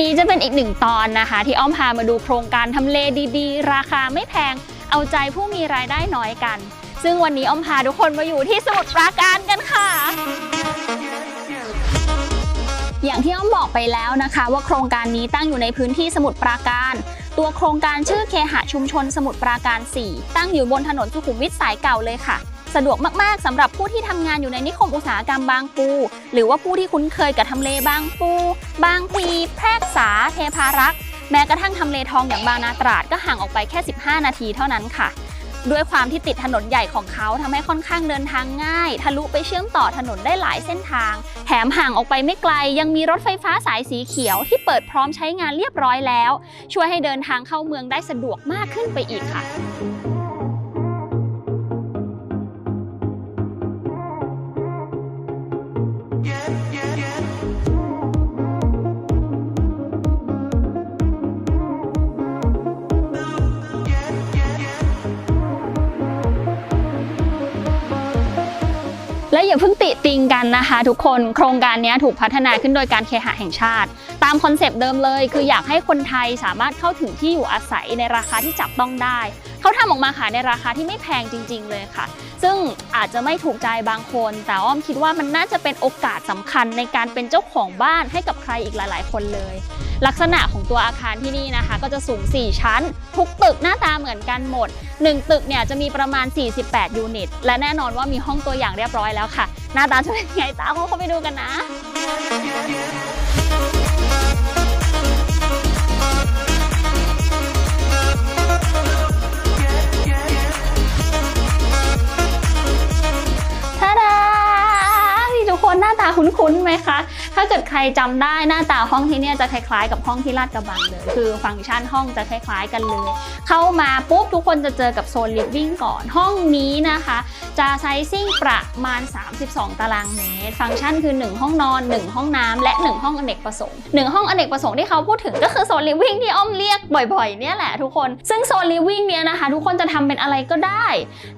นี้จะเป็นอีกหนึ่งตอนนะคะ ที่อ้อมพามาดูโครงการทำเลดีๆ ราคาไม่แพง เอาใจผู้มีรายได้น้อยกัน ซึ่งวันนี้อ้อมพาทุกคนมาอยู่ที่สมุทรปราการกันค่ะ อย่างที่อ้อมบอกไปแล้วนะคะ ว่าโครงการนี้ตั้งอยู่ในพื้นที่สมุทรปราการ ตัวโครงการชื่อเคหะชุมชนสมุทรปราการ 4 ตั้งอยู่บนถนนสุขุมวิทสายเก่าเลยค่ะสะดวกมาก ๆ สำหรับผู้ที่ทำงานอยู่ในนิคมอุตสาหกรรมบางปู หรือว่าผู้ที่คุ้นเคยกับทำเลบางปู บางพีแพรา เทพารักษ์ แม้กระทั่งทำเลทองอย่างบางนาตราดก็ห่างออกไปแค่ 15 นาทีเท่านั้นค่ะ ด้วยความที่ติดถนนใหญ่ของเขาทำให้ค่อนข้างเดินทางง่าย ทะลุไปเชื่อมต่อถนนได้หลายเส้นทาง แถมห่างออกไปไม่ไกล ยังมีรถไฟฟ้าสายสีเขียวที่เปิดพร้อมใช้งานเรียบร้อยแล้ว ช่วยให้เดินทางเข้าเมืองได้สะดวกมากขึ้นไปอีกค่ะ และอย่าเพิ่งติติงกันนะคะ ทุกคนโครงการนี้ถูกพัฒนาขึ้นโดยการเคหะแห่งชาติ ตามคอนเซปต์เดิมเลย คืออยากให้คนไทยสามารถเข้าถึงที่อยู่อาศัยในราคาที่จับต้องได้ เขาทำออกมาขายในราคาที่ไม่แพงจริง ๆ เลยค่ะ ซึ่งอาจจะไม่ถูกใจบางคน แต่อ้อมคิดว่ามันน่าจะเป็นโอกาสสำคัญในการเป็นเจ้าของบ้านให้กับใครอีกหลาย ๆ คนเลย ลักษณะของตัวอาคารที่นี่นะคะ ก็จะสูง 4 ชั้น ทุกตึกหน้าตาเหมือนกันหมด 1 ตึกเนี่ยจะมีประมาณ 48 ยูนิต และแน่นอนว่ามีห้องตัวอย่างเรียบร้อยแล้วค่ะ หน้าตาจะเป็นยังไงตามเข้าไปดูกันนะ ใครจำได้หน้าตาห้องที่เนี่ยจะคล้ายๆ กับห้องที่ลาดกระบังเลย คือฟังก์ชันห้องจะคล้าย ๆ กันเลย เข้ามาปุ๊บทุกคนจะเจอกับโซนลิฟวิ่งก่อน ห้องนี้นะคะ จะไซซิ่งประมาณ 32 ตารางเมตร ฟังก์ชันคือ 1 ห้องนอน 1 ห้องน้ำและ 1 ห้องอเนกประสงค์1ห้องอเนกประสงค์ที่เขาพูดถึงก็คือโซนลิฟวิ่งที่อ้อมเรียกบ่อยๆเนี่ยแหละทุกคน ซึ่งโซนลิฟวิ่งเนี่ยนะคะ ทุกคนจะทำเป็นอะไรก็ได้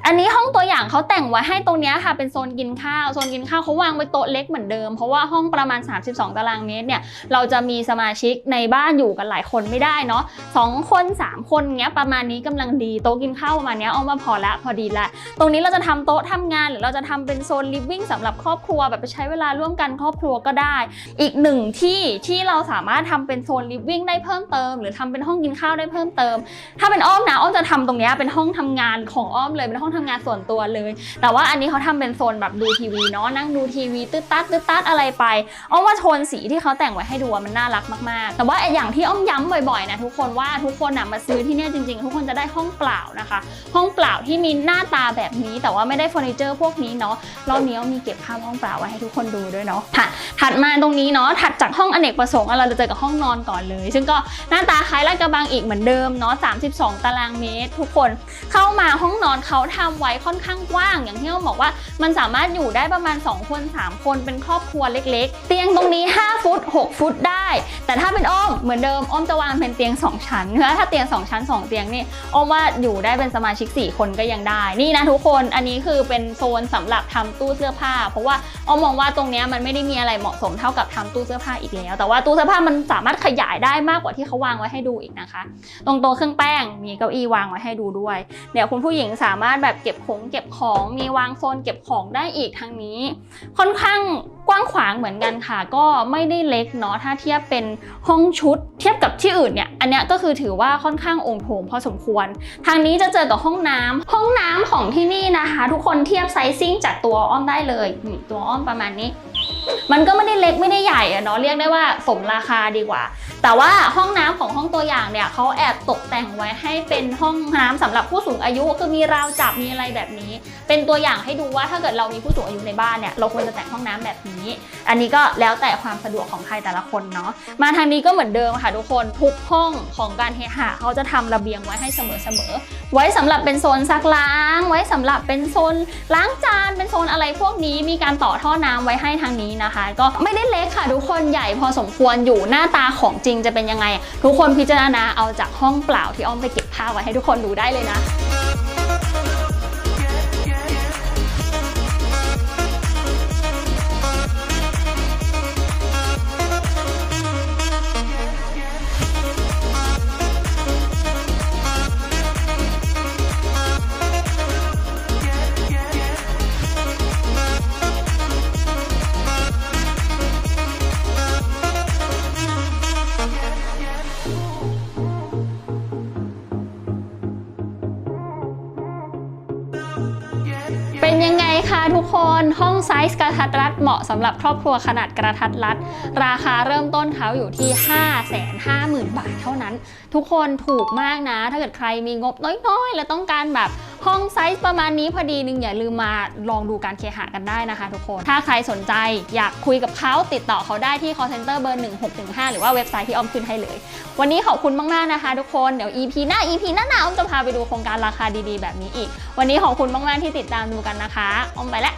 อันนี้ห้องตัวอย่างเขาแต่งไว้ให้ตรงนี้ค่ะเป็นโซนกินข้าวโซนกินข้าวเขาวางไว้โต๊ะเล็กเหมือนเดิมเพราะว่าห้องประมาณ 32ตารางเมตรเนี่ย เราจะมีสมาชิกในบ้านอยู่กันหลายคนไม่ได้เนาะสองคนสามคนเงี้ยประมาณนี้กำลังดีโต๊ะกินข้าวประมาณนี้เอามาพอละพอดีละ ตรงนี้เราจะทำโต๊ะทำงาน หรือเราจะทำเป็นโซนลิฟวิ่งสำหรับครอบครัวแบบไปใช้เวลาร่วมกันครอบครัวก็ได้ อีกหนึ่งที่ที่เราสามารถทำเป็นโซนลิฟวิ่งได้เพิ่มเติม หรือทำเป็นห้องกินข้าวได้เพิ่มเติม ถ้าเป็นอ้อมนะอ้อมจะทำตรงเนี้ยเป็นห้องทำงานของอ้อมเลยเป็นห้องทำงานส่วนตัวเลย แต่ว่าอันนี้เขาทำเป็นโซนแบบดูทีวีเนาะนั่งดูทีวีตืดตัดตืดตัดอะไรไปอ้อมว่าโทนสีที่เขาแต่งไว้ให้ดูอะมันน่ารักมากๆ แต่ว่าไอ้อย่างที่อ้อมย้ำบ่อยๆนะทุกคนว่าทุกคนอะมาซื้อที่เนี่ยจริงๆ ทุกคนจะได้ห้องเปล่านะคะ ห้องเปล่าที่มีหน้าตาแบบนี้ แต่ว่าไม่ได้เฟอร์นิเจอร์พวกนี้เนาะรอบนี้อ้อมมีเก็บภาพห้องเปล่าไว้ให้ทุกคนดูด้วยเนาะถัดถัดมาตรงนี้เนาะถัดจากห้องอเนกประสงค์เราจะเจอกับห้องนอนก่อนเลย ซึ่งก็หน้าตาคล้ายลาดกระบังอีกเหมือนเดิมเนาะ32 ตารางเมตร ทุกคนเข้ามาห้องนอนเขาทำไว้ค่อนข้างกว้าง อย่างที่อ้อมบอกว่า มันสามารถอยู่ได้ประมาณ 2 คน 3 คนเป็นครอบครัวเล็ก ๆ เตียงตรงนี้5 ฟุต 6 ฟุตได้ แต่ถ้าเป็นอ้อมเหมือนเดิมอ้อมจะวางเป็นเตียง 2 ชั้นเพราะถ้าเตียง 2 ชั้น 2 เตียงนี่อ้อมว่าอยู่ได้เป็นสมาชิก 4 คนก็ยังได้ นี่นะทุกคนอันนี้คือเป็นโซนสำหรับทำตู้เสื้อผ้า เพราะว่าอ้อมมองว่าตรงนี้มันไม่ได้มีอะไรเหมาะสมเท่ากับทำตู้เสื้อผ้าอีกแล้ว แต่ว่าตู้เสื้อผ้ามันสามารถขยายได้มากกว่าที่เขาวางไว้ให้ดูอีกนะคะ ตรงโต๊ะเครื่องแป้งมีเก้าอี้วางไว้ให้ดูด้วย เดี๋ยวคุณผู้หญิงสามารถแบบเก็บของเก็บของมีวางโซนเก็บของได้อีกทางนี้ ค่อนข้างกว้างขวางเหมือนกันค่ะ ก็ไม่ได้เล็กเนาะถ้าเทียบเป็นห้องชุด เทียบกับที่อื่นเนี่ยอันนี้ก็คือถือว่าค่อนข้างองค์โถงพอสมควร ทางนี้จะเจอกับห้องน้ำห้องน้ำของที่นี่นะคะ ทุกคนเทียบไซซิ่งจากตัวอ้อมได้เลยนี่ตัวอ้อมประมาณนี้ มันก็ไม่ได้เล็กไม่ได้ใหญ่อะเนาะเรียกได้ว่าสมราคาดีกว่า แต่ว่าห้องน้ำของห้องตัวอย่างเนี่ยเขาแอบตกแต่งไว้ให้เป็นห้องน้ำสำหรับผู้สูงอายุคือมีราวจับมีอะไรแบบนี้ เป็นตัวอย่างให้ดูว่าถ้าเกิดเรามีผู้สูงอายุในบ้านเนี่ยเราควรจะแต่งห้องน้ำแบบนี้ อันนี้ก็แล้วแต่ความสะดวกของใครแต่ละคนเนาะมาทางนี้ก็เหมือนเดิมค่ะทุกคนทุกห้องของการเฮหะเขาจะทำระเบียงไว้ให้เสมอๆไว้สำหรับเป็นโซนซักล้าง ไว้สำหรับเป็นโซนล้างจานเป็นโซนอะไรพวกนี้มีการต่อท่อน้ำไว้ให้ทางนี้นะคะ ก็ไม่ได้เล็กค่ะ ทุกคนใหญ่พอสมควรอยู่หน้าตาของจริงจะเป็นยังไง ทุกคนพิจารณาเอาจากห้องเปล่าที่อ้อมไปเก็บภาพไว้ให้ทุกคนดูได้เลยนะ คะทุกคนห้องไซส์กระทัดรัดเหมาะสำหรับครอบครัวขนาดกระทัดรัด ราคาเริ่มต้นเขาอยู่ที่ 5 5 0 0 0 0 บาทเท่านั้น ทุกคนถูกมากนะ ถ้าเกิดใครมีงบน้อยๆ แล้วต้องการแบบ ห้องไซส์ประมาณนี้พอดีนึงอย่าลืมมาลองดูการเคหะกันได้นะคะทุกคน ถ้าใครสนใจอยากคุยกับเขาติดต่อเขาได้ที่ call center เบอร์ 1615 หรือว่าเว็บไซต์ที่ออมขึ้นให้เลย วันนี้ขอบคุณมากๆนะคะ ทุกคน เดี๋ยว EP หน้า EP หน้าหนาออมจะพาไปดูโครงการราคาดีๆ แบบนี้อีก วันนี้ขอบคุณมากๆที่ติดตามดูกันนะคะออมไปแล้ว